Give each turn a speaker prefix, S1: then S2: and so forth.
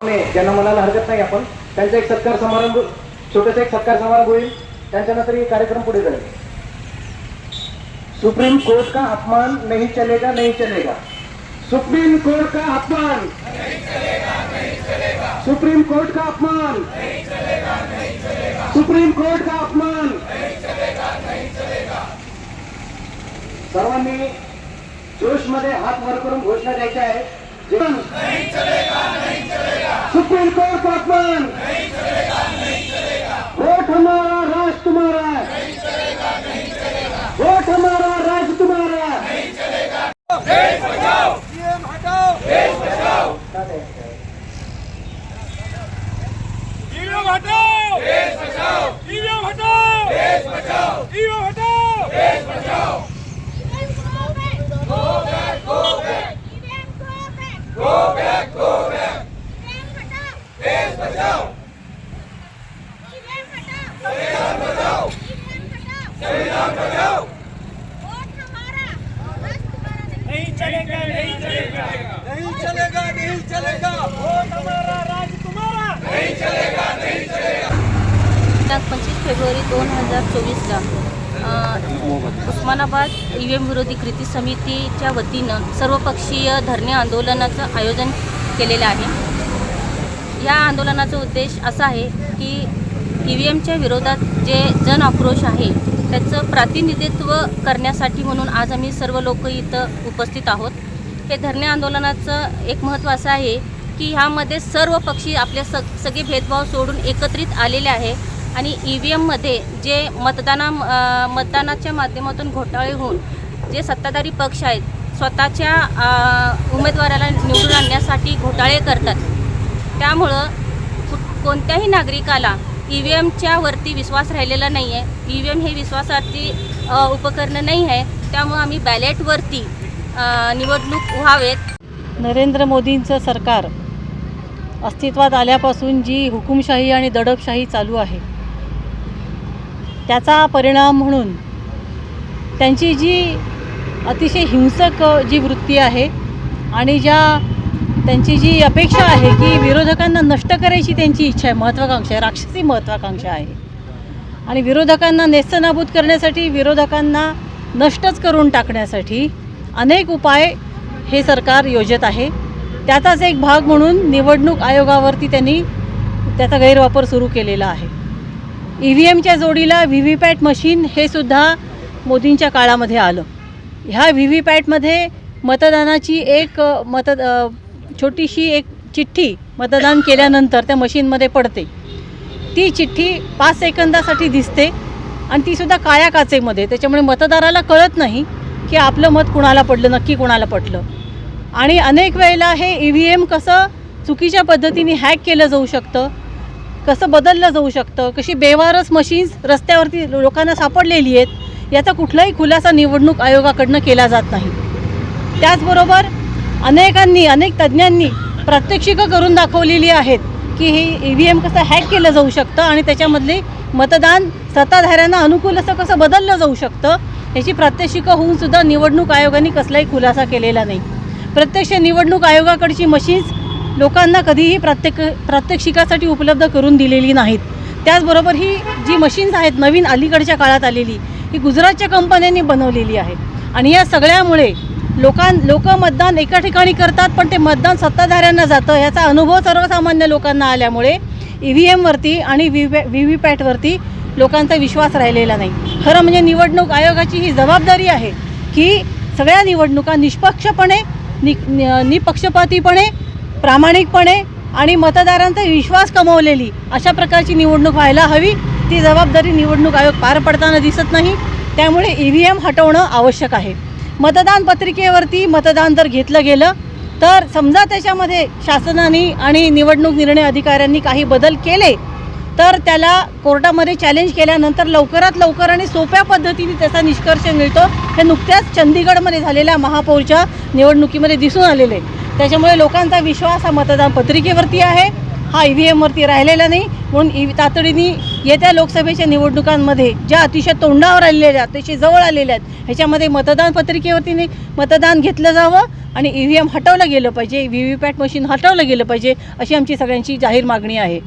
S1: ज्यांना म्हणायला हरकत नाही आपण त्यांचा एक सत्कार समारंभ छोटासा एक सत्कार समारंभ होईल. त्यांच्यानंतर हे कार्यक्रम पुढे जाईल. सुप्रीम कोर्ट का अपमान नहीं चलेगा नहीं चलेगा? सुप्रीम कोर्ट का अपमान सुप्रीम कोर्ट का अपमान सुप्रीम कोर्ट का अपमान सर्वांनी जोशमध्ये हात वर करून घोषणा द्यायच्या आहे सुप्रीम कोर्ट का अपमान वोट हमारा राज तुम्हारा. वोट हमारा राज तुम्हारा.
S2: ईवीएम हटाओ। देश बचाओ ईवीएम हटाओ देश बचाओ ईवीएम हटाओ देश बचाओ गो बैक गो बैक
S3: देश बचाओ
S2: संविधान बचाओ संविधान बचाओ
S3: वोट हमारा राज तुम्हारा नहीं
S2: चलेगा नहीं चलेगा नहीं चलेगा नहीं चलेगा वोट हमारा राज तुम्हारा नहीं चलेगा नहीं चलेगा
S4: पंचवीस फेब्रुवारी दोन हजार चोवीसला उस्मानाबाद ई एम विरोधी कृती समितीच्या वतीनं सर्वपक्षीय धरणे आंदोलनाचं आयोजन केलेलं आहे. या आंदोलनाचा उद्देश असा आहे की ई व्ही एमच्या विरोधात जे जन आक्रोश आहे त्याचं प्रातिनिधित्व करण्यासाठी म्हणून आज आम्ही सर्व लोक इथं उपस्थित आहोत. हे धरणे आंदोलनाचं एक महत्त्व असं आहे की ह्यामध्ये सर्व पक्षी आपले सग सगळे भेदभाव सोडून एकत्रित आलेले आहे आणि ई व्ही एममध्ये जे मतदाना मतदानाच्या माध्यमातून घोटाळे होऊन जे सत्ताधारी पक्ष आहेत स्वतःच्या उमेदवाराला निवडून आणण्यासाठी घोटाळे करतात. त्यामुळं कु- कोणत्याही नागरिकाला ई व्ही एमच्या वरती विश्वास राहिलेला नाही आहे ई व्ही एम हे विश्वासार्थी उपकरणं नाही आहे. त्यामुळं आम्ही बॅलेटवरती निवडणूक व्हावेत.
S5: नरेंद्र मोदींचं सरकार अस्तित्वात आल्यापासून जी हुकुमशाही आणि दडपशाही चालू आहे त्याचा परिणाम म्हणून त्यांची जी अतिशय हिंसक जी वृत्ती आहे आणि ज्या त्यांची जी अपेक्षा आहे की विरोधकांना नष्ट करायची त्यांची इच्छा आहे महत्त्वाकांक्षा आहे राक्षसी महत्त्वाकांक्षा आहे. आणि विरोधकांना नेस्तनाबूत करण्यासाठी विरोधकांना नष्टच करून टाकण्यासाठी अनेक उपाय हे सरकार योजत आहे. त्याचाच एक भाग म्हणून निवडणूक आयोगावरती त्यांनी त्याचा गैरवापर सुरू केलेला आहे. ई व्ही एमच्या जोडीला व्ही व्ही पॅट मशीन हे सुद्धा मोदींच्या काळामध्ये आलं. ह्या व्ही व्ही पॅटमध्ये मतदानाची एक मत छोटीशी एक चिठ्ठी मतदान केल्यानंतर त्या मशीनमध्ये पडते. ती चिठ्ठी पाच सेकंदासाठी दिसते आणि तीसुद्धा काळ्या काचेमध्ये. त्याच्यामुळे मतदाराला कळत नाही की आपलं मत कुणाला पडलं नक्की कुणाला पडलं आणि अनेक वेळेला हे ई व्ही एम कसं चुकीच्या पद्धतीने हॅक केलं जाऊ शकतं कसं बदललं जाऊ शकतं कशी बेवारस मशीन्स रस्त्यावरती लोकांना सापडलेली आहेत याचा कुठलाही खुलासा निवडणूक आयोगाकडनं केला जात नाही. त्याचबरोबर अनेकांनी अनेक तज्ज्ञांनी प्रात्यक्षिकं करून दाखवलेली आहेत की हे ई व्ही एम कसं हॅक केलं जाऊ शकतं आणि त्याच्यामधले मतदान सत्ताधाऱ्यांना अनुकूल असं कसं बदललं जाऊ शकतं याची प्रात्यक्षिकं होऊन सुद्धा निवडणूक आयोगाने कसलाही खुलासा केलेला नाही. प्रत्यक्ष निवडणूक आयोगाकडची मशीन्स लोकांना कधीही प्रात्यक प्रात्यक्षिकासाठी उपलब्ध करून दिलेली नाहीत. त्याचबरोबर ही जी मशीन्स आहेत नवीन अलीकडच्या काळात आलेली ही गुजरातच्या कंपन्यांनी बनवलेली आहे. आणि या सगळ्यामुळे लोकां लोक मतदान एका ठिकाणी करतात पण ते मतदान सत्ताधाऱ्यांना जातं. याचा अनुभव सर्वसामान्य लोकांना आल्यामुळे ई व्ही एमवरती आणि व्ही व्ही व्ही पॅटवरती लोकांचा विश्वास राहिलेला नाही. खरं म्हणजे निवडणूक आयोगाची ही जबाबदारी आहे की सगळ्या निवडणुका निष्पक्षपणे नि नि- निपक्षपातीपणे प्रामाणिकपणे आणि मतदारांचा विश्वास कमवलेली अशा प्रकारची निवडणूक व्हायला हवी. ती जबाबदारी निवडणूक आयोग पार पडताना दिसत नाही. त्यामुळे ई व्ही एम हटवणं आवश्यक आहे. मतदान पत्रिकेवरती मतदान जर घेतलं गेलं तर समजा त्याच्यामध्ये शासनाने आणि निवडणूक निर्णय अधिकाऱ्यांनी काही बदल केले तर त्याला कोर्टामध्ये चॅलेंज केल्यानंतर लवकरात लवकर आणि सोप्या पद्धतीने त्याचा निष्कर्ष मिळतो. हे नुकत्याच चंदीगडमध्ये झालेल्या महापौरच्या निवडणुकीमध्ये दिसून आलेले. त्याच्यामुळे लोकांचा विश्वास हा मतदान पत्रिकेवरती आहे. हा ई व्ही एमवरती राहिलेला नाही म्हणून ई तातडीने येत्या लोकसभेच्या निवडणुकांमध्ये ज्या अतिशय तोंडावर आलेल्या आहेत अतिशय जवळ आलेल्या आहेत ह्याच्यामध्ये मतदान पत्रिकेवरती मतदान घेतलं जावं आणि ई व्ही एम हटवलं गेलं पाहिजे व्ही व्ही पॅट मशीन हटवलं गेलं पाहिजे अशी आमची सगळ्यांची जाहीर मागणी आहे